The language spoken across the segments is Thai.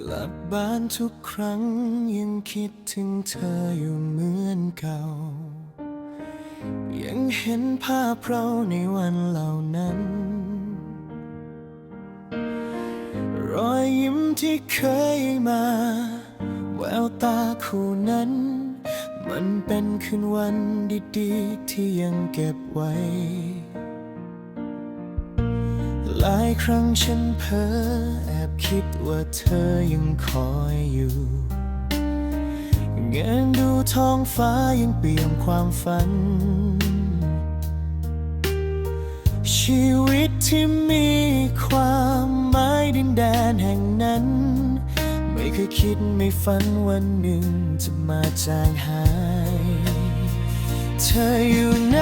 กลับบ้านทุกครั้งยังคิดถึงเธออยู่เหมือนเก่า ยังเห็นภาพเราในวันเหล่านั้น รอยยิ้มที่เคยมา แววตาคู่นั้น มันเป็นคืนวันดีๆ ที่ยังเก็บไว้ ลายครั้งฉันเพ้อแอบคิดว่าเธอยังคอยอยู่เงนดูท้องฟ้ายังเปี่ยมความฝัน ชีวิตที่มีความหมายดินแดนแห่งนั้น ไม่เคยคิดไม่ฝันวันหนึ่งจะมาจางหาย เธออยู่ไหน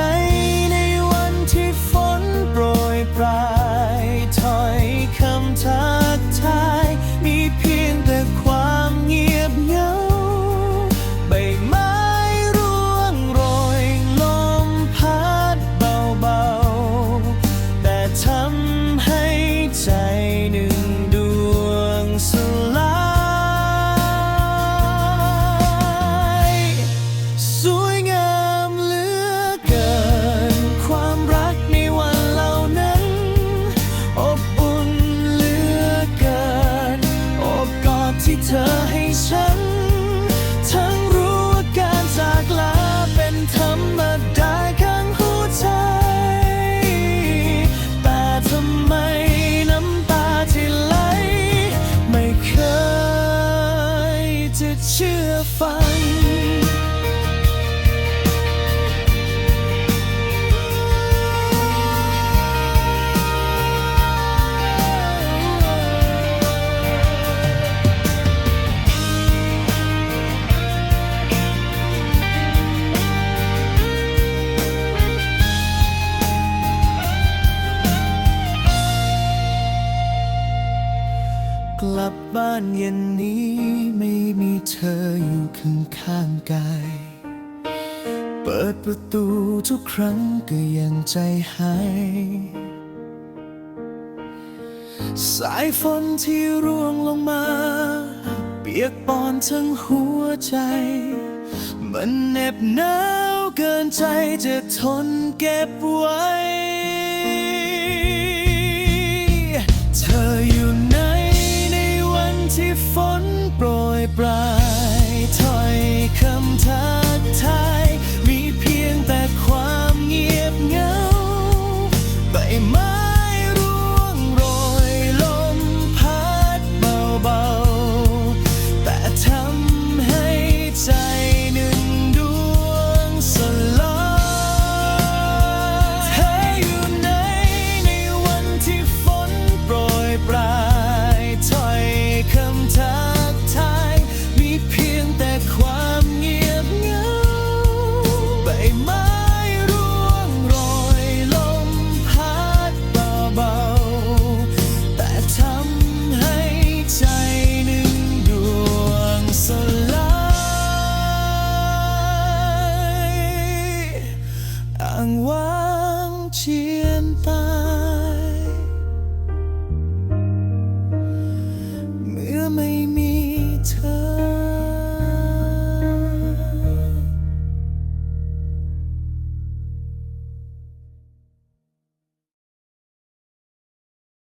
ชื่านเย็นนี้ไม่มีเธออยู่ข้างข้างกาย เปิดประตูทุกครั้งก็ยังใจหาย สายฝนที่ร่วงลงมา เปียกปอนทั้งหัวใจ มันเหน็บหนาวเกินใจจะทนเก็บไว้ come time ang wala